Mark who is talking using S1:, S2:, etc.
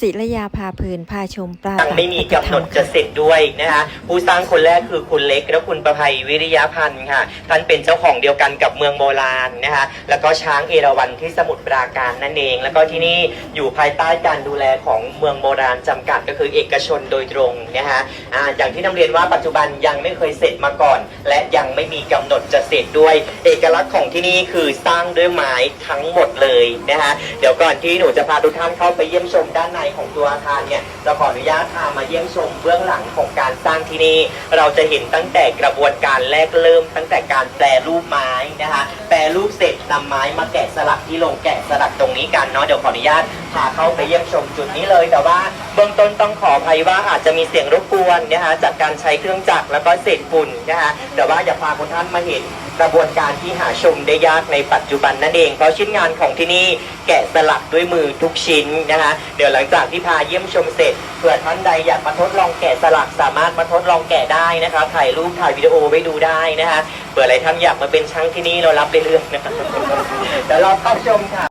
S1: ศิรยาพาเพลินพาชมปลา
S2: ยังไม่มีกำหนดจะเสร็จด้วยนะคะผู้สร้างคนแรกคือคุณเล็กและคุณประภัยวิริยาพันธ์ค่ะ ท่านเป็นเจ้าของเดียวกันกับเมืองโบราณนะคะแล้วก็ช้างเอราวัณที่สมุทรปราการนั่นเอง แล้วก็ที่นี่อยู่ภายใต้การดูแลของเมืองโบราณจำกัดก็คือเอกชนโดยตรงนะคะอ่าอย่างที่นำเรียนว่าปัจจุบันยังไม่เคยเสร็จมาก่อน และยังไม่มีกำหนดจะเสร็จด้วย เอกลักษณ์ของที่นี่คือสร้างด้วยไม้ทั้งหมดเลยนะคะเดี๋ยวก่อนที่หนูจะพาทุกท่านเข้าไปเยี่ยมชมด้านในของตัวอาคารเนี่ยเราขออนุญาตพามาเยี่ยมชมเบื้องหลังของการสร้างที่นี่ เราจะเห็นตั้งแต่กระบวนการแรกเริ่ม ตั้งแต่การแปรรูปไม้นะคะ แปรรูปเสร็จนำไม้มาแกะสลักที่โรงแกะสลักตรงนี้กันเนาะเดี๋ยวขออนุญาตพาเข้าไปเยี่ยมชมจุดนี้เลย แต่ว่าเบื้องต้นต้องขออภัยว่าอาจจะมีเสียงรบกวนนะคะจากการใช้เครื่องจักรแล้วก็เศษฝุ่นนะคะแต่ว่าอย่าพาคุณท่านมาเห็น กระบวนการที่หาชมได้ยากในปัจจุบันนั่นเอง เพราะชิ้นงานของที่นี่แกะสลักด้วยมือทุกชิ้นนะคะเดี๋ยวหลังจากที่พาเยี่ยมชมเสร็จเผื่อท่านใดอยากมาทดลองแกะสลักสามารถมาทดลองแกะได้นะคะถ่ายรูปถ่ายวิดีโอไว้ดูได้นะคะเผื่ออะไรท่านอยากมาเป็นช่างที่นี่เรารับเรื่องนะคะเดี๋ยวเราเข้าชมค่ะ